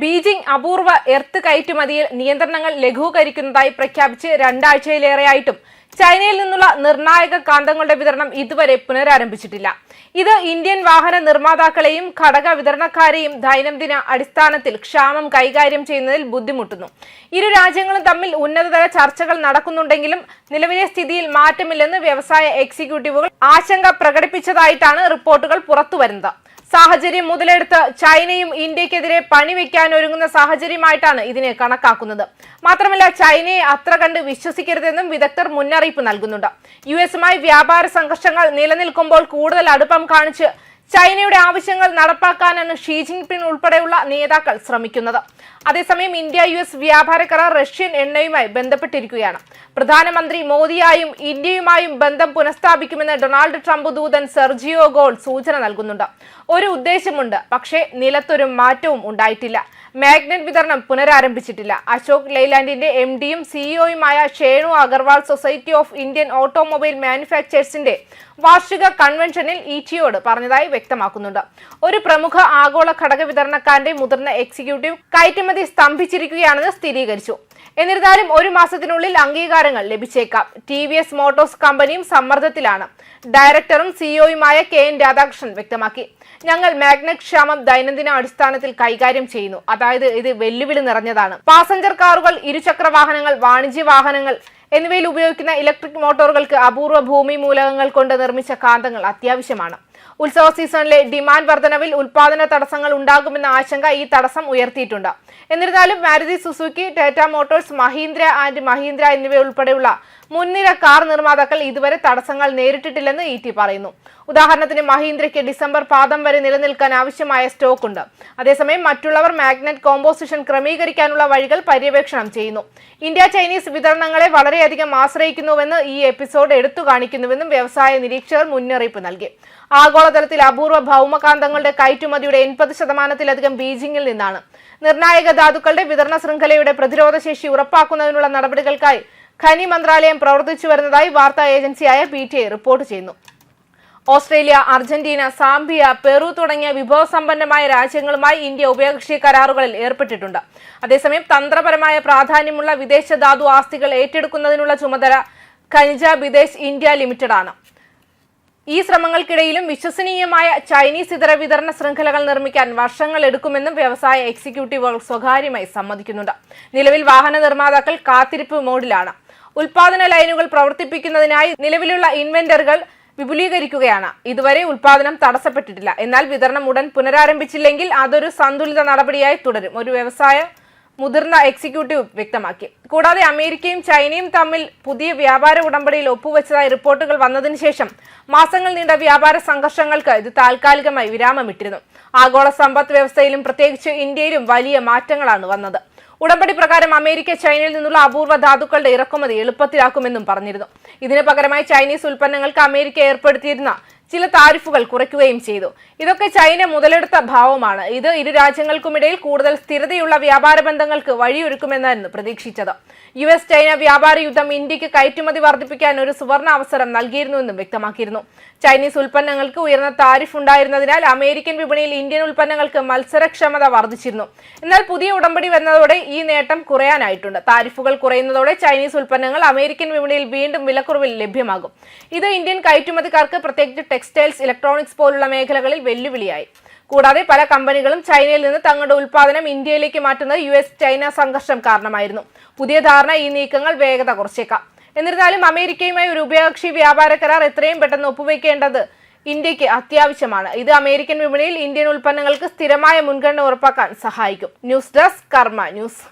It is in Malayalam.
ബീജിംഗ് അപൂർവ എർത്ത് കയറ്റുമതിയിൽ നിയന്ത്രണങ്ങൾ ലഘൂകരിക്കുന്നതായി പ്രഖ്യാപിച്ച് രണ്ടാഴ്ചയിലേറെയായിട്ടും ചൈനയിൽ നിന്നുള്ള നിർണായക കാന്തങ്ങളുടെ വിതരണം ഇതുവരെ പുനരാരംഭിച്ചിട്ടില്ല. ഇത് ഇന്ത്യൻ വാഹന നിർമ്മാതാക്കളെയും ഘടക വിതരണക്കാരെയും ദൈനംദിന അടിസ്ഥാനത്തിൽ ക്ഷാമം കൈകാര്യം ചെയ്യുന്നതിൽ ബുദ്ധിമുട്ടുന്നു. ഇരു രാജ്യങ്ങളും തമ്മിൽ ഉന്നതതല ചർച്ചകൾ നടക്കുന്നുണ്ടെങ്കിലും നിലവിലെ സ്ഥിതിയിൽ മാറ്റമില്ലെന്ന് വ്യവസായ എക്സിക്യൂട്ടീവുകൾ ആശങ്ക പ്രകടിപ്പിച്ചതായിട്ടാണ് റിപ്പോർട്ടുകൾ പുറത്തുവരുന്നത്. സാഹചര്യം മുതലെടുത്ത് ചൈനയും ഇന്ത്യക്കെതിരെ പണിവെക്കാൻ ഒരുങ്ങുന്ന സാഹചര്യമായിട്ടാണ് ഇതിനെ കണക്കാക്കുന്നത്. മാത്രമല്ല ചൈനയെ അത്ര കണ്ട് വിശ്വസിക്കരുതെന്നും വിദഗ്ധർ മുന്നറിയിപ്പ് നൽകുന്നുണ്ട്. യു എസുമായി വ്യാപാര സംഘർഷങ്ങൾ നിലനിൽക്കുമ്പോൾ കൂടുതൽ അടുപ്പം കാണിച്ച് ചൈനയുടെ ആവശ്യങ്ങൾ നടപ്പാക്കാനാണ് ഷീ ജിൻപിങ് ഉൾപ്പെടെയുള്ള നേതാക്കൾ ശ്രമിക്കുന്നത്. അതേസമയം ഇന്ത്യ യു എസ് വ്യാപാര കരാർ റഷ്യൻ എണ്ണയുമായി ബന്ധപ്പെട്ടിരിക്കുകയാണ്. പ്രധാനമന്ത്രി മോദിയായും ഇന്ത്യയുമായും ബന്ധം പുനഃസ്ഥാപിക്കുമെന്ന് ഡൊണാൾഡ് ട്രംപ് ദൂതൻ സെർജിയോ ഗോൾ സൂചന നൽകുന്നുണ്ട്. ഒരു ഉദ്ദേശമുണ്ട്. പക്ഷേ നിലത്തൊരു മാറ്റവും ഉണ്ടായിട്ടില്ല. മാഗ്നറ്റ് വിതരണം പുനരാരംഭിച്ചിട്ടില്ല. അശോക് ലൈലാൻഡിന്റെ എം ഡിയും സിഇഒയുമായ Shenu Agarwal society of Indian automobile മാനുഫാക്ചേഴ്സിന്റെ വാർഷിക കൺവെൻഷനിൽ ഇടിയോട് പറഞ്ഞതായി വ്യക്തമാക്കുന്നുണ്ട്. ഒരു പ്രമുഖ ആഗോള ഘടക വിതരണക്കാരന്റെ മുതിർന്ന എക്സിക്യൂട്ടീവ് കയറ്റുമതി സ്തംഭിച്ചിരിക്കുകയാണെന്ന് സ്ഥിരീകരിച്ചു. എന്നിരുന്നാലും ഒരു മാസത്തിനുള്ളിൽ അംഗീകാരങ്ങൾ ലഭിച്ചേക്കാം. ടി വി എസ് മോട്ടോഴ്സ് കമ്പനിയും സമ്മർദ്ദത്തിലാണ്. ഡയറക്ടറും സിഇഒയുമായ കെ എൻ രാധാകൃഷ്ണൻ വ്യക്തമാക്കി. ഞങ്ങൾ മാഗ്നറ്റ് ക്ഷാമം ദൈനംദിന അടിസ്ഥാനത്തിൽ കൈകാര്യം ചെയ്യുന്നു. അതായത് ഇത് വെല്ലുവിളി നിറഞ്ഞതാണ്. പാസഞ്ചർ കാറുകൾ ഇരുചക്ര വാഹനങ്ങൾ വാണിജ്യ വാഹനങ്ങൾ എന്നിവയിൽ ഉപയോഗിക്കുന്ന ഇലക്ട്രിക് മോട്ടോറുകൾക്ക് അപൂർവ ഭൂമി മൂലകങ്ങൾ കൊണ്ട് നിർമ്മിച്ച കാന്തങ്ങൾ അത്യാവശ്യമാണ്. ഉത്സവ സീസണിലെ ഡിമാൻഡ് വർധനവിൽ ഉൽപാദന തടസ്സങ്ങൾ ഉണ്ടാകുമെന്ന ആശങ്ക ഈ തടസ്സം ഉയർത്തിയിട്ടുണ്ട്. എന്നിരുന്നാലും Maruti Suzuki Tata Motors Mahindra and Mahindra എന്നിവ ഉൾപ്പെടെയുള്ള മുൻനിര കാർ നിർമ്മാതാക്കൾ ഇതുവരെ തടസ്സങ്ങൾ നേരിട്ടിട്ടില്ലെന്ന് ഇ ടി പറയുന്നു. ഉദാഹരണത്തിന് മഹീന്ദ്രയ്ക്ക് ഡിസംബർ പാദം വരെ നിലനിൽക്കാൻ ആവശ്യമായ സ്റ്റോക്ക് ഉണ്ട്. അതേസമയം മറ്റുള്ളവർ മാഗ്നറ്റ് കോമ്പോസിഷൻ ക്രമീകരിക്കാനുള്ള വഴികൾ പര്യവേക്ഷണം ചെയ്യുന്നു. ഇന്ത്യ ചൈനീസ് വിതരണങ്ങളെ വളരെയധികം ആശ്രയിക്കുന്നുവെന്ന് ഈ എപ്പിസോഡ് എടുത്തു കാണിക്കുന്നുവെന്നും വ്യവസായ നിരീക്ഷകർ മുന്നറിയിപ്പ് നൽകി. ആഗോളതലത്തിൽ അപൂർവ ഭൗമകാന്തങ്ങളുടെ കയറ്റുമതിയുടെ എൺപത് ശതമാനത്തിലധികം ബീജിംഗിൽ നിന്നാണ്. നിർണായക ധാതുക്കളുടെ വിതരണ ശൃംഖലയുടെ പ്രതിരോധശേഷി ഉറപ്പാക്കുന്നതിനുള്ള നടപടികൾക്കായി ഖനി മന്ത്രാലയം പ്രവർത്തിച്ചു വരുന്നതായി വാർത്താ ഏജൻസിയായ പി ടി ഐ റിപ്പോർട്ട് ചെയ്യുന്നു. ഓസ്ട്രേലിയ അർജന്റീന സാംബിയ പെറു തുടങ്ങിയ വിഭവസമ്പന്നമായ രാജ്യങ്ങളുമായി ഇന്ത്യ ഉഭയകക്ഷി കരാറുകളിൽ ഏർപ്പെട്ടിട്ടുണ്ട്. അതേസമയം തന്ത്രപരമായ പ്രാധാന്യമുള്ള വിദേശ ധാതു ആസ്തികൾ ഏറ്റെടുക്കുന്നതിനുള്ള ചുമതല ഖനിജ വിദേശ് ഇന്ത്യ ലിമിറ്റഡ് ആണ്. ഈ ശ്രമങ്ങൾക്കിടയിലും വിശ്വസനീയമായ ചൈനീസ് ഇതര വിതരണ ശൃംഖലകൾ നിർമ്മിക്കാൻ വർഷങ്ങൾ എടുക്കുമെന്നും വ്യവസായ എക്സിക്യൂട്ടീവുകൾ സ്വകാര്യമായി സമ്മതിക്കുന്നുണ്ട്. നിലവിൽ വാഹന നിർമ്മാതാക്കൾ കാത്തിരിപ്പ് മോഡിലാണ്. ഉൽപാദന ലൈനുകൾ പ്രവർത്തിപ്പിക്കുന്നതിനായി നിലവിലുള്ള ഇൻവെന്ററുകൾ വിപുലീകരിക്കുകയാണ്. ഇതുവരെ ഉൽപാദനം തടസ്സപ്പെട്ടിട്ടില്ല. എന്നാൽ വിതരണം ഉടൻ പുനരാരംഭിച്ചില്ലെങ്കിൽ അതൊരു സന്തുലിത നടപടിയായി തുടരും ഒരു വ്യവസായ മുതിർന്ന എക്സിക്യൂട്ടീവ് വ്യക്തമാക്കി. കൂടാതെ അമേരിക്കയും ചൈനയും തമ്മിൽ പുതിയ വ്യാപാര ഉടമ്പടിയിൽ ഒപ്പുവെച്ചതായി റിപ്പോർട്ടുകൾ വന്നതിന് ശേഷം മാസങ്ങൾ നീണ്ട വ്യാപാര സംഘർഷങ്ങൾക്ക് ഇത് താൽക്കാലികമായി വിരാമമിട്ടിരുന്നു. ആഗോള സമ്പദ് വ്യവസ്ഥയിലും പ്രത്യേകിച്ച് ഇന്ത്യയിലും വലിയ മാറ്റങ്ങളാണ് വന്നത്. ഉടമ്പടി പ്രകാരം അമേരിക്ക ചൈനയിൽ നിന്നുള്ള അപൂർവ ധാതുക്കളുടെ ഇറക്കുമതി എളുപ്പത്തിലാക്കുമെന്നും പറഞ്ഞിരുന്നു. ഇതിന് പകരമായി ചൈനീസ് ഉൽപ്പന്നങ്ങൾക്ക് അമേരിക്ക ഏർപ്പെടുത്തിയിരുന്ന ചില താരിഫുകൾ കുറയ്ക്കുകയും ചെയ്തു. ഇതൊക്കെ ചൈന മുതലെടുത്ത ഭാവമാണ്. ഇത് ഇരു രാജ്യങ്ങൾക്കുമിടയിൽ കൂടുതൽ സ്ഥിരതയുള്ള വ്യാപാര ബന്ധങ്ങൾക്ക് വഴിയൊരുക്കുമെന്നായിരുന്നു പ്രതീക്ഷിച്ചത്. യു എസ് ചൈന വ്യാപാര യുദ്ധം ഇന്ത്യയ്ക്ക് കയറ്റുമതി വർദ്ധിപ്പിക്കാൻ ഒരു സുവർണ അവസരം നൽകിയിരുന്നുവെന്നും വ്യക്തമാക്കിയിരുന്നു. ചൈനീസ് ഉൽപ്പന്നങ്ങൾക്ക് ഉയർന്ന താരിഫ് ഉണ്ടായിരുന്നതിനാൽ അമേരിക്കൻ വിപണിയിൽ ഇന്ത്യൻ ഉൽപ്പന്നങ്ങൾക്ക് മത്സരക്ഷമത വർദ്ധിച്ചിരുന്നു. എന്നാൽ പുതിയ ഉടമ്പടി വന്നതോടെ ഈ നേട്ടം കുറയാനായിട്ടുണ്ട്. താരിഫുകൾ കുറയുന്നതോടെ ചൈനീസ് ഉൽപ്പന്നങ്ങൾ അമേരിക്കൻ വിപണിയിൽ വീണ്ടും വിലക്കുറവിൽ ലഭ്യമാകും. ഇത് ഇന്ത്യൻ കയറ്റുമതിക്കാർക്ക് പ്രത്യേകിച്ച് ടെക്സ്റ്റൈൽസ് ഇലക്ട്രോണിക്സ് പോലുള്ള മേഖലകളിൽ വെല്ലുവിളിയായി. കൂടാതെ പല കമ്പനികളും ചൈനയിൽ നിന്ന് തങ്ങളുടെ ഉൽപ്പാദനം ഇന്ത്യയിലേക്ക് മാറ്റുന്നത് യു എസ് ചൈന സംഘർഷം കാരണമായിരുന്നു. പുതിയ ധാരണ ഈ നീക്കങ്ങൾ വേഗത കുറച്ചേക്കാം. എന്നിരുന്നാലും അമേരിക്കയുമായി ഒരു ഉഭയകക്ഷി വ്യാപാര കരാർ എത്രയും പെട്ടെന്ന് ഒപ്പുവെക്കേണ്ടത് ഇന്ത്യയ്ക്ക് അത്യാവശ്യമാണ്. ഇത് അമേരിക്കൻ വിപണിയിൽ ഇന്ത്യൻ ഉൽപ്പന്നങ്ങൾക്ക് സ്ഥിരമായ മുൻഗണന ഉറപ്പാക്കാൻ സഹായിക്കും. News desk Karma news.